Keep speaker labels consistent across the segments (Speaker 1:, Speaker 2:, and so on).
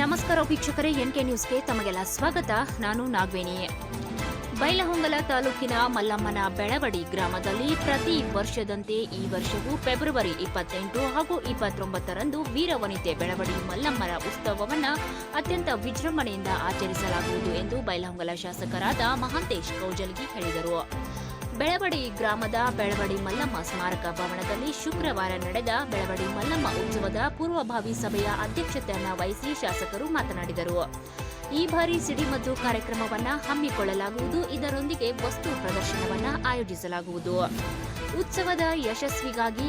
Speaker 1: ನಮಸ್ಕಾರ ವೀಕ್ಷಕರೇ ಎನ್ಕೆ ನ್ಯೂಸ್ಗೆ ತಮಗೆಲ್ಲ ಸ್ವಾಗತ. ನಾನು ನಾಗವೇಣಿ. ಬೈಲಹೊಂಗಲ ತಾಲೂಕಿನ ಮಲ್ಲಮ್ಮನ ಬೆಳವಡಿ ಗ್ರಾಮದಲ್ಲಿ ಪ್ರತಿ ವರ್ಷದಂತೆ ಈ ವರ್ಷವೂ ಫೆಬ್ರವರಿ ಇಪ್ಪತ್ತೆಂಟು ಹಾಗೂ ಇಪ್ಪತ್ತೊಂಬತ್ತರಂದು ವೀರವನಿತೆ ಬೆಳವಡಿ ಮಲ್ಲಮ್ಮರ ಉತ್ಸವವನ್ನು ಅತ್ಯಂತ ವಿಜೃಂಭಣೆಯಿಂದ ಆಚರಿಸಲಾಗುವುದು ಎಂದು ಬೈಲಹೊಂಗಲ ಶಾಸಕರಾದ ಮಹಾಂತೇಶ್ ಕೌಜಲ್ಗಿ ಹೇಳಿದರು. ಬೆಳವಡಿ ಗ್ರಾಮದ ಬೆಳವಡಿ ಮಲ್ಲಮ್ಮ ಸ್ಮಾರಕ ಭವನದಲ್ಲಿ ಶುಕ್ರವಾರ ನಡೆದ ಬೆಳವಡಿ ಮಲ್ಲಮ್ಮ ಉತ್ಸವದ ಪೂರ್ವಭಾವಿ ಸಭೆಯ ಅಧ್ಯಕ್ಷತೆಯನ್ನು ವಹಿಸಿ ಶಾಸಕರು ಮಾತನಾಡಿದರು. ಈ ಬಾರಿ ಸಿಡಿಮದ್ದು ಕಾರ್ಯಕ್ರಮವನ್ನು ಹಮ್ಮಿಕೊಳ್ಳಲಾಗುವುದು. ಇದರೊಂದಿಗೆ ವಸ್ತು ಪ್ರದರ್ಶನವನ್ನು ಆಯೋಜಿಸಲಾಗುವುದು. ಉತ್ಸವದ ಯಶಸ್ವಿಗಾಗಿ,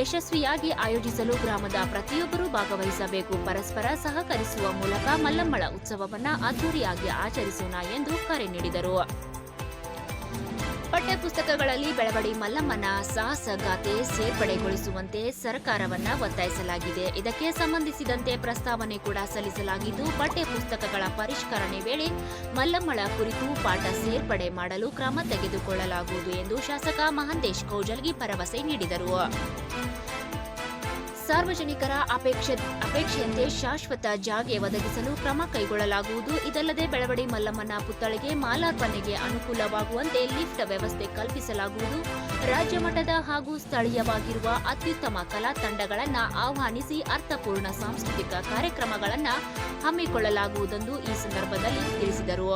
Speaker 1: ಯಶಸ್ವಿಯಾಗಿ ಆಯೋಜಿಸಲು ಗ್ರಾಮದ ಪ್ರತಿಯೊಬ್ಬರೂ ಭಾಗವಹಿಸಬೇಕು. ಪರಸ್ಪರ ಸಹಕರಿಸುವ ಮೂಲಕ ಮಲ್ಲಮ್ಮಳ ಉತ್ಸವವನ್ನು ಅದ್ದೂರಿಯಾಗಿ ಆಚರಿಸೋಣ ಎಂದು ಕರೆ ನೀಡಿದರು. ಪಠ್ಯಪುಸ್ತಕಗಳಲ್ಲಿ ಬೆಳವಡಿ ಮಲ್ಲಮ್ಮನ ಸಾಹಸಗಾಥೆ ಸೇರ್ಪಡೆಗೊಳಿಸುವಂತೆ ಸರ್ಕಾರವನ್ನ ಒತ್ತಾಯಿಸಲಾಗಿದೆ. ಇದಕ್ಕೆ ಸಂಬಂಧಿಸಿದಂತೆ ಪ್ರಸ್ತಾವನೆ ಕೂಡ ಸಲ್ಲಿಸಲಾಗಿದ್ದು ಪಠ್ಯಪುಸ್ತಕಗಳ ಪರಿಷ್ಕರಣೆ ವೇಳೆ ಮಲ್ಲಮ್ಮಳ ಕುರಿತು ಪಾಠ ಸೇರ್ಪಡೆ ಮಾಡಲು ಕ್ರಮ ತೆಗೆದುಕೊಳ್ಳಲಾಗುವುದು ಎಂದು ಶಾಸಕ ಮಹಂತೇಶ್ ಕೌಜಲ್ಗಿ ಭರವಸೆ ನೀಡಿದರು. ಸಾರ್ವಜನಿಕರ ಅಪೇಕ್ಷೆ ಅಪೇಕ್ಷೆಯಂತೆ ಶಾಶ್ವತ ಜಾಗೆ ಒದಗಿಸಲು ಕ್ರಮ ಕೈಗೊಳ್ಳಲಾಗುವುದು. ಇದಲ್ಲದೆ ಬೆಳವಡಿ ಮಲ್ಲಮ್ಮನ ಪುತ್ಥಳಿಗೆ ಮಾಲಾರ್ಪಣೆಗೆ ಅನುಕೂಲವಾಗುವಂತೆ ಲಿಫ್ಟ್ ವ್ಯವಸ್ಥೆ ಕಲ್ಪಿಸಲಾಗುವುದು. ರಾಜ್ಯ ಮಟ್ಟದ ಹಾಗೂ ಸ್ಥಳೀಯವಾಗಿರುವ ಅತ್ಯುತ್ತಮ ಕಲಾ ತಂಡಗಳನ್ನು ಆಹ್ವಾನಿಸಿ ಅರ್ಥಪೂರ್ಣ ಸಾಂಸ್ಕೃತಿಕ ಕಾರ್ಯಕ್ರಮಗಳನ್ನು ಹಮ್ಮಿಕೊಳ್ಳಲಾಗುವುದೆಂದು ಈ ಸಂದರ್ಭದಲ್ಲಿ ತಿಳಿಸಿದರು.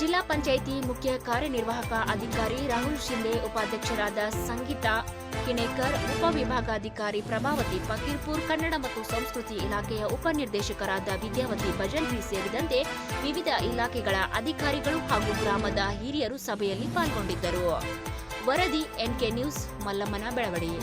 Speaker 1: ಜಿಲ್ಲಾ ಪಂಚಾಯಿತಿ ಮುಖ್ಯ ಕಾರ್ಯನಿರ್ವಾಹಕ ಅಧಿಕಾರಿ ರಾಹುಲ್ ಶಿಂದೆ ಉಪಾಧ್ಯಕ್ಷರಾದ ಸಂಗೀತಾ ಕಿಣೇಕರ್ ಉಪವಿಭಾಗಾಧಿಕಾರಿ ಪ್ರಭಾವತಿ ಫಕೀರ್ಪುರ್, ಕನ್ನಡ ಮತ್ತು ಸಂಸ್ಕೃತಿ ಇಲಾಖೆಯ ಉಪನಿರ್ದೇಶಕರಾದ ವಿದ್ಯಾವತಿ ಭಜನ್ರಿ ಸೇರಿದಂತೆ ವಿವಿಧ ಇಲಾಖೆಗಳ ಅಧಿಕಾರಿಗಳು ಹಾಗೂ ಗ್ರಾಮದ ಹಿರಿಯರು ಸಭೆಯಲ್ಲಿ ಪಾಲ್ಗೊಂಡಿದ್ದರು. ವರದಿ ಎನ್ಕೆ ನ್ಯೂಸ್ ಮಲ್ಲಮ್ಮನ ಬೆಳವಡಿ.